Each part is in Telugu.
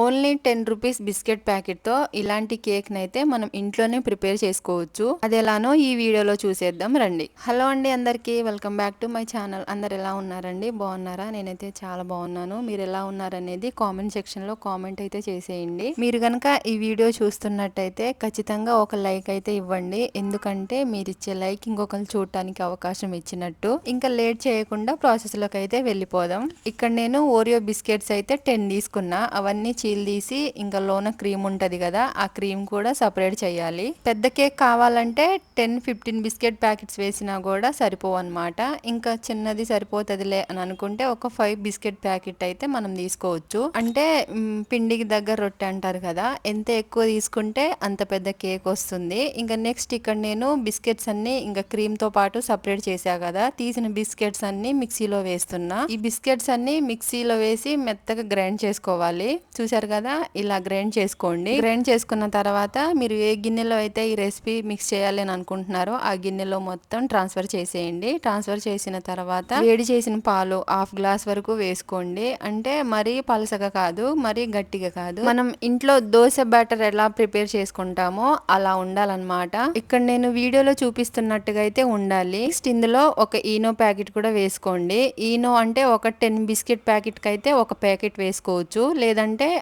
ఓన్లీ టెన్ రూపీస్ బిస్కెట్ ప్యాకెట్తో ఇలాంటి కేక్ని అయితే మనం ఇంట్లోనే ప్రిపేర్ చేసుకోవచ్చు. అది ఎలానో ఈ వీడియోలో చూసేద్దాం రండి. హలో అండి అందరికీ welcome back to my channel. అందరు ఎలా ఉన్నారండి? బాగున్నారా? నేనైతే చాలా బాగున్నాను. మీరు ఎలా ఉన్నారనేది కామెంట్ సెక్షన్లో కామెంట్ అయితే చేసేయండి. మీరు కనుక ఈ వీడియో చూస్తున్నట్టయితే ఖచ్చితంగా ఒక లైక్ అయితే ఇవ్వండి. ఎందుకంటే మీరు ఇచ్చే లైక్ ఇంకొకరు చూడటానికి అవకాశం ఇచ్చినట్టు. ఇంకా లేట్ చేయకుండా ప్రాసెస్లోకి అయితే వెళ్ళిపోదాం. ఇక్కడ నేను ఓరియో బిస్కెట్స్ అయితే టెన్ తీసుకున్నా. అవన్నీ చీల్ తీసి ఇంకా లోన క్రీమ్ ఉంటుంది కదా ఆ క్రీమ్ కూడా సపరేట్ చేయాలి. పెద్ద కేక్ కావాలంటే టెన్ ఫిఫ్టీన్ బిస్కెట్ ప్యాకెట్స్ వేసినా కూడా సరిపోవు అనమాట ఇంకా చిన్నది సరిపోతుందిలే అని అనుకుంటే ఒక ఫైవ్ బిస్కెట్ ప్యాకెట్ అయితే మనం తీసుకోవచ్చు. అంటే పిండికి దగ్గర రొట్టె అంటారు కదా ఎంత ఎక్కువ తీసుకుంటే అంత పెద్ద కేక్ వస్తుంది. ఇంకా నెక్స్ట్ ఇక్కడ నేను బిస్కెట్స్ అన్ని ఇంకా క్రీమ్తో పాటు సపరేట్ చేశా కదా తీసిన బిస్కెట్స్ అన్ని మిక్సీలో వేస్తున్నా. ఈ బిస్కెట్స్ అన్ని మిక్సీలో వేసి మెత్తగా గ్రైండ్ చేసుకోవాలి. చూసారు? కదా ఇలా గ్రైండ్ చేసుకోండి. గ్రైండ్ చేసుకున్న తర్వాత మీరు ఏ గిన్నెలో అయితే ఈ రెసిపీ మిక్స్ చేయాలి అని అనుకుంటున్నారో ఆ గిన్నెలో మొత్తం ట్రాన్స్ఫర్ చేసేయండి. ట్రాన్స్ఫర్ చేసిన తర్వాత వేడి చేసిన పాలు హాఫ్ గ్లాస్ వరకు వేసుకోండి. అంటే మరీ పలసగా కాదు మరీ గట్టిగా కాదు. మనం ఇంట్లో దోశ బ్యాటర్ ఎలా ప్రిపేర్ చేసుకుంటామో అలా ఉండాలన్నమాట. ఇక్కడ నేను వీడియోలో చూపిస్తున్నట్టుగా అయితే ఉండాలి. నెక్స్ట్ ఇందులో ఒక ఈనో ప్యాకెట్ కూడా వేసుకోండి. ఈనో అంటే ఒక టెన్ బిస్కెట్ ప్యాకెట్కి అయితే ఒక ప్యాకెట్ వేసుకోవచ్చు. లేదంటే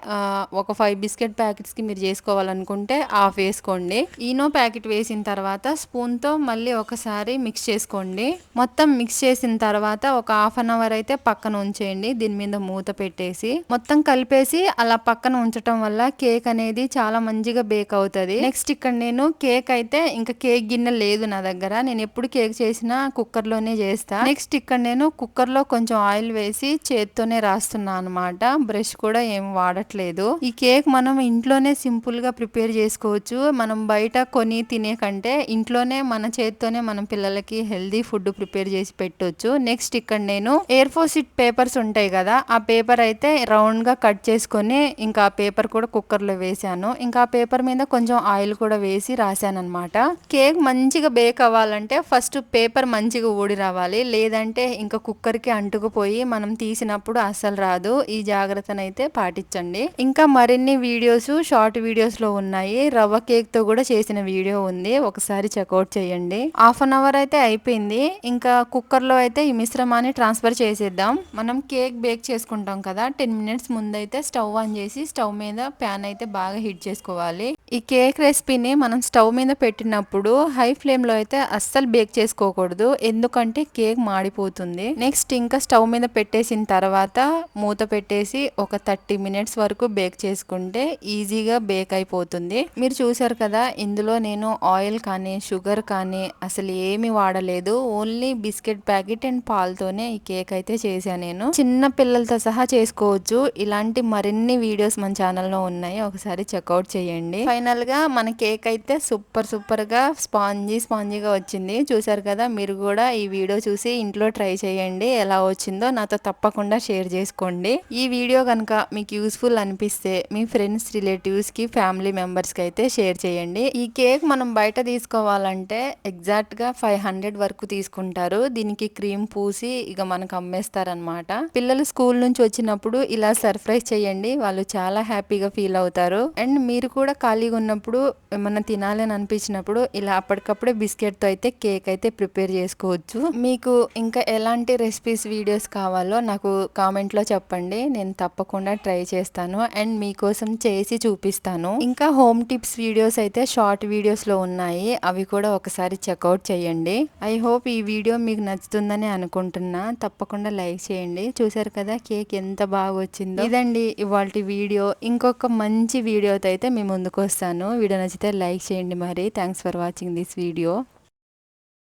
ఒక ఫైవ్ బిస్కెట్ ప్యాకెట్స్కి మీరు చేసుకోవాలనుకుంటే హాఫ్ వేసుకోండి. ఈనో ప్యాకెట్ వేసిన తర్వాత స్పూన్తో మళ్ళీ ఒకసారి మిక్స్ చేసుకోండి. మొత్తం మిక్స్ చేసిన తర్వాత ఒక హాఫ్ అన్ అవర్ అయితే పక్కన ఉంచేయండి దీని మీద మూత పెట్టేసి. మొత్తం కలిపేసి అలా పక్కన ఉంచటం వల్ల కేక్ అనేది చాలా మంచిగా బేక్ అవుతుంది. నెక్స్ట్ ఇక్కడ నేను కేక్ అయితే ఇంకా కేక్ గిన్నె లేదు నా దగ్గర. నేను ఎప్పుడు కేక్ చేసినా కుక్కర్లోనే చేస్తా. నెక్స్ట్ ఇక్కడ నేను కుక్కర్లో కొంచెం ఆయిల్ వేసి చేత్తోనే రాస్తున్నా అనమాట బ్రష్ కూడా ఏం వాడట్లేదు ఈ కేక్ మనం ఇంట్లోనే సింపుల్గా ప్రిపేర్ చేసుకోవచ్చు. మనం బయట కొని తినే కంటే ఇంట్లోనే మన చేతితోనే మనం పిల్లలకి హెల్దీ ఫుడ్ ప్రిపేర్ చేసి పెట్టొచ్చు. నెక్స్ట్ ఇక్కడ నేను ఎయిర్ ఫోసిట్ పేపర్స్ ఉంటాయి కదా ఆ పేపర్ అయితే రౌండ్గా కట్ చేసుకొని ఇంకా ఆ పేపర్ కూడా కుక్కర్లో వేసాను ఇంకా ఆ పేపర్ మీద కొంచెం ఆయిల్ కూడా వేసి రాశాను అనమాట కేక్ మంచిగా బేక్ అవ్వాలంటే ఫస్ట్ పేపర్ మంచిగా ఊడి రావాలి. లేదంటే ఇంకా కుక్కర్కి అంటుకుపోయి మనం తీసినప్పుడు అస్సలు రాదు. ఈ జాగ్రత్తనైతే పాటించండి. ఇంకా మరిన్ని వీడియోస్ షార్ట్ వీడియోస్లో ఉన్నాయి. రవ్వ కేక్తో కూడా చేసిన వీడియో ఉంది. ఒకసారి చెక్అవుట్ చేయండి. హాఫ్ అన్ అవర్ అయితే అయిపోయింది. ఇంకా కుక్కర్లో అయితే ఈ మిశ్రమాన్ని ట్రాన్స్ఫర్ చేసేద్దాం. మనం కేక్ బేక్ చేసుకుంటాం కదా టెన్ మినిట్స్ ముందైతే స్టవ్ ఆన్ చేసి స్టవ్ మీద ప్యాన్ అయితే బాగా హీట్ చేసుకోవాలి. ఈ కేక్ రెసిపీని మనం స్టవ్ మీద పెట్టినప్పుడు హై ఫ్లేమ్లో అయితే అస్సలు బేక్ చేసుకోకూడదు. ఎందుకంటే కేక్ మాడిపోతుంది. నెక్స్ట్ ఇంకా స్టవ్ మీద పెట్టేసిన తర్వాత మూత పెట్టేసి ఒక థర్టీ మినిట్స్ వరకు బేక్ చేసుకుంటే ఈజీగా బేక్ అయిపోతుంది. మీరు చూసారు కదా ఇందులో నేను ఆయిల్ కానీ షుగర్ కానీ అసలు ఏమి వాడలేదు. ఓన్లీ బిస్కెట్ ప్యాకెట్ అండ్ పాలతోనే ఈ కేక్ అయితే చేశాను నేను. చిన్న పిల్లలతో సహా చేసుకోవచ్చు. ఇలాంటి మరిన్ని వీడియోస్ మన ఛానల్లో ఉన్నాయి. ఒకసారి చెక్అవుట్ చేయండి. ఫైనల్గా మన కేక్ అయితే సూపర్ సూపర్గా స్పాంజీ స్పాంజీగా వచ్చింది. చూసారు కదా మీరు కూడా ఈ వీడియో చూసి ఇంట్లో ట్రై చేయండి. ఎలా వచ్చిందో నాతో తప్పకుండా షేర్ చేసుకోండి. ఈ వీడియో కనుక మీకు యూస్ఫుల్ అనిపిస్తే మీ ఫ్రెండ్స్ రిలేటివ్స్కి ఫ్యామిలీ మెంబర్స్కి అయితే షేర్ చేయండి. ఈ కేక్ మనం బయట తీసుకోవాలంటే ఎగ్జాక్ట్గా ఫైవ్ హండ్రెడ్ వరకు తీసుకుంటారు. దీనికి క్రీమ్ పూసి ఇక మనకు అమ్మేస్తారనమాట పిల్లలు స్కూల్ నుంచి వచ్చినప్పుడు ఇలా సర్ప్రైజ్ చేయండి. వాళ్ళు చాలా హ్యాపీగా ఫీల్ అవుతారు. అండ్ మీరు కూడా ఖాళీగా ఉన్నప్పుడు ఏమన్నా తినాలని అనిపించినప్పుడు ఇలా అప్పటికప్పుడే బిస్కెట్తో అయితే కేక్ అయితే ప్రిపేర్ చేసుకోవచ్చు. మీకు ఇంకా ఎలాంటి రెసిపీస్ వీడియోస్ కావాలో నాకు కామెంట్లో చెప్పండి. నేను తప్పకుండా ట్రై చేస్తాను. అండ్ మీకోసం చేసి చూపిస్తాను. ఇంకా హోమ్ టిప్స్ వీడియోస్ అయితే షార్ట్ వీడియోస్లో ఉన్నాయి. అవి కూడా ఒకసారి చెక్అవుట్ చేయండి. ఐ హోప్ ఈ వీడియో మీకు నచ్చుతుందని అనుకుంటున్నా. తప్పకుండా లైక్ చేయండి. చూసారు కదా కేక్ ఎంత బాగా వచ్చిందో. ఇదండి ఇవాళ వీడియో. ఇంకొక మంచి వీడియోతో అయితే మీ ముందుకు వస్తాను. వీడియో నచ్చితే లైక్ చేయండి మరి. Thanks for watching this video.